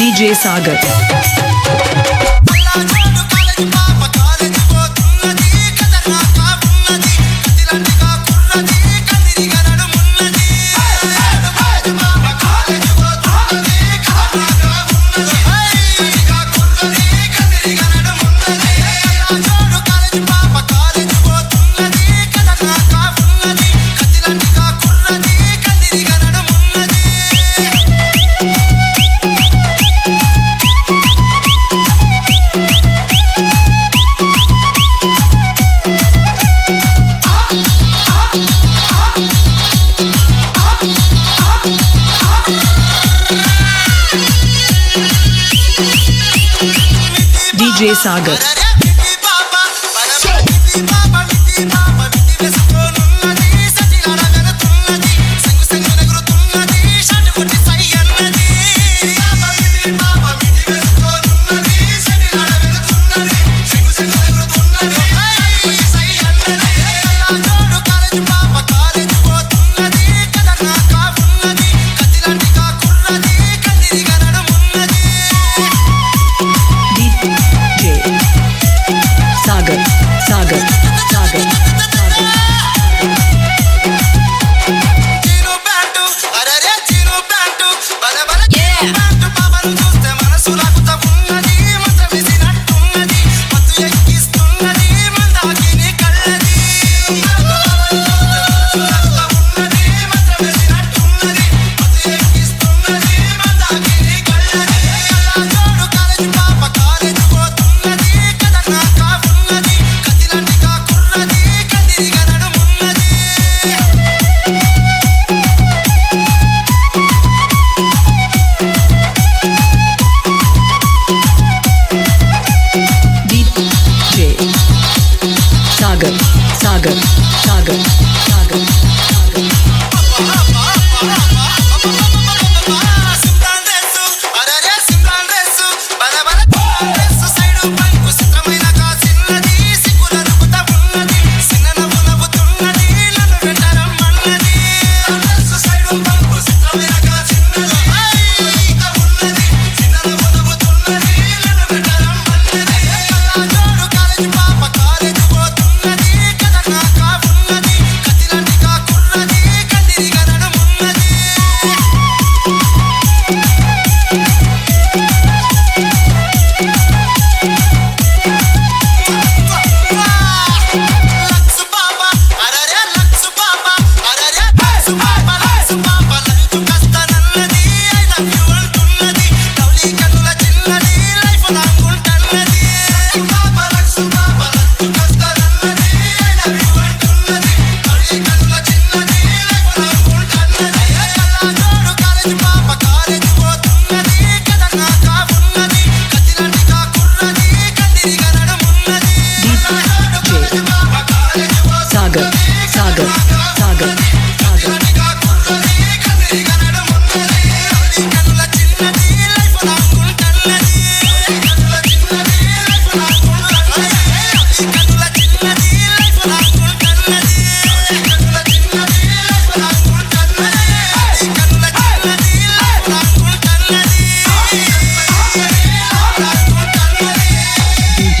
DJ Sagar. DJ Sagar. Sagar. Sagar. Sagar. Sagar. Sagar. Sagar. Sagar.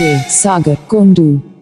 DJ Sagar Kondu.